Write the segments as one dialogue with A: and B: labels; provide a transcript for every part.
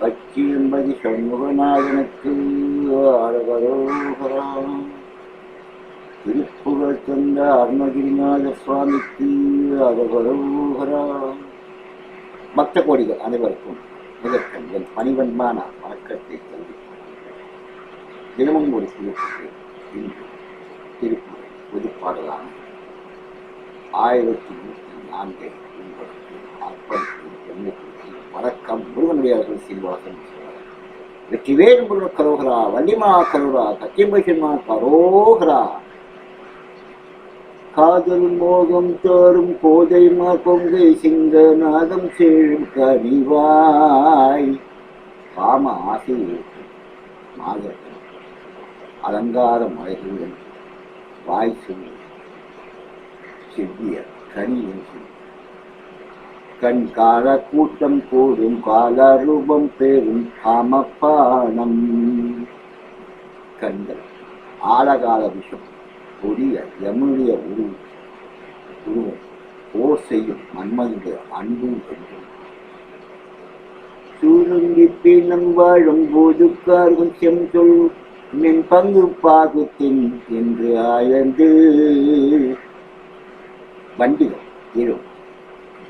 A: பச்சியம்பதி சண்முகநாதனுக்கு ஆரவரோகராம். திருப்புகழ் தந்த அருணகிரிநாத சுவாமிக்கு அரவரோகராம் பக்த கோடிகள் அனைவருக்கும் முதற்கண் என் பணிவன்மான வணக்கத்தை தெரிவிக்கிறேன் தினமும் ஒரு திருப்பத்தை இன்று திருப்புகழ் பொதுப்பாடலான ஆயிரத்தி நூற்றி நான்கை உங்களுக்கு அர்ப்பணித்து எண்ணிக்கை வணக்கம். முருகனுடையார்கள் சீனிவாசன் வெற்றிவேல் முருக கரோகரா வள்ளிமா கரோரா கத்தியம்பசிமா கரோகரா. காதல் மோகம் தோறும் கோதைமா கொங்கை சிங்கநாதம் சேழும் கனிவாய். காம ஆசை மாதர்கள் அலங்கார மலைகளுடன் வாய் சொல்லி செவ்விய கனி என்று கண் கால கூட்டம் கூடும் கால ரூபம் பெரும் காமப்பானம். கண்கள் ஆழகால விஷம் கொடிய யமுடைய உரு உருவம் போர் செய்யும் மன்மதுடைய அன்பும் என்றும் சூருங்கி பின்னம் வாழும் போது கார்கும் செஞ்சொல் மின் பங்கு பாகுத்தின் என்று ஆயந்து. வண்டிகள் எழும்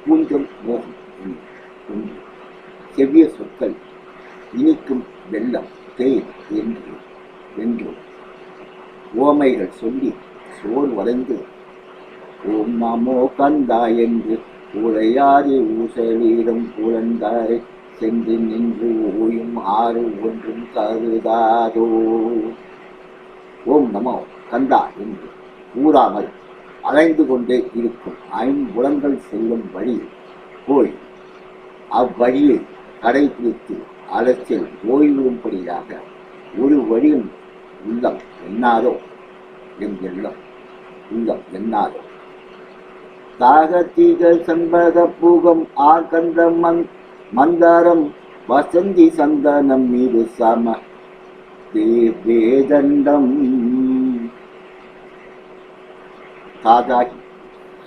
A: கூஞ்சம் மோகம் என்று செவ்விய சொற்கள் இனிக்கும் வெள்ளம் தேன் என்று என்று ஓமைகள் சொல்லி சோர் வளைந்து ஓம் நமோ கந்தா என்று உரையாடி ஊசலீடும் புலந்தாரை சென்று நின்று ஓயும் ஆறு ஒன்றும் கருதாதோ. ஓம் நமோ கந்தா என்று கூறாமல் அலைந்து கொண்டே இருக்கும். ஐம்புலங்கள் செல்லும் வழி போய் அவ்வழியை கடைபிடித்து அலட்சியில் ஓய்விடும்படியாக ஒரு வழியும் உள்ளம் எண்ணாதோ என் எண்ணம் உள்ளம் எண்ணாதோ தாகத்தீக சண்பக பூகம் ஆர்கந்த மந் மந்தாரம் வசந்தி சந்தனம் மீது சம வேதண்டம் தாதாகி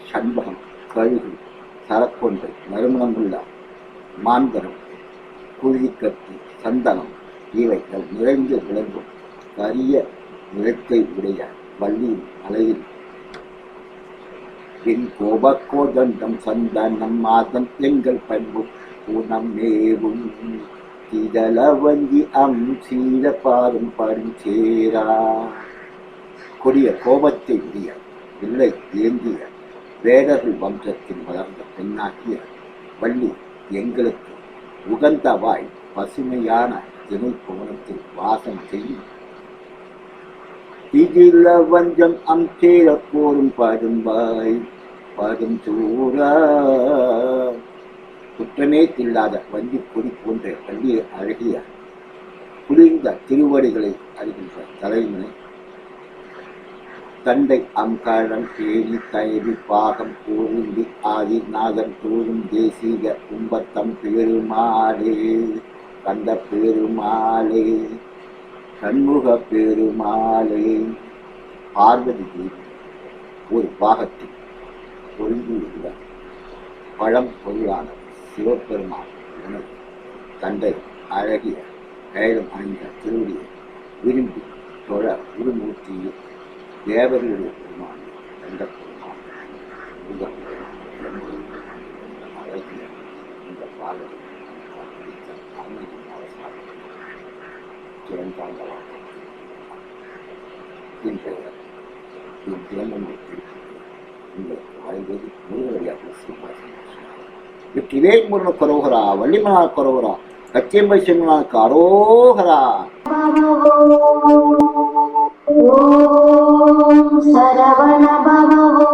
A: சண்பகம் கழுகு சரக்கொன்று நறுமணமுள்ள மாந்தரம் குழிக்கட்டு சந்தனம் இவைகள் நிறைந்து விளங்கும் கரிய நிறத்தை உடைய வள்ளியின் அலையில் பின் கோபக்கோதண்டம் சந்தனம் மாதம் எங்கள் பண்பு குணம் மேவும் இதழ வந்தி அம் சீர பாரும் படும் சேரா கொடிய கோபத்தை உடைய இல்லை ஏந்திய வேடர்கள் வம்சத்தில் வளர்ந்த பெண்ணாகிய வள்ளி எங்களுக்கு உகந்தவாய் பசுமையான திணை புவனத்தில் வாசம் செய்யும். இதில வஞ்சம் அம் போரும் பாடும்பாய் பாடும் சூரா. குற்றமே இல்லாத வஞ்சி கொடி போன்ற பள்ளியை அழகிய குளிர்ந்த திருவடிகளை அறிகின்ற தலைமுறை தந்தை அம்காரன் தேனி தயவி பாகம் கூறுந்தி ஆதி நாதன் கூறும் தேசிக கும்பத்தம் பெருமாளே கந்த பெருமாளே சண்முக பெருமாளே. பார்வதி தேவி ஒரு பாகத்தில் பொருந்தியுள்ள பழம் பொருளான சிவபெருமாள் என தந்தை அழகிய கைலம் அணிந்த திருவடியை விரும்பி தொழ குருமூர்த்தியை தேவனுடைய பெருமான் எந்த பெருமான்? முருகன் அழகிய இந்த பாடல் சிறந்தாண்டவா இன்றைய தினமும் உங்களுக்கு வாழ்வது முருக கரோகரா வள்ளிமலா கரோகரா கச்சியம்பை செம்மனா
B: அரோகரா சரவண பவோ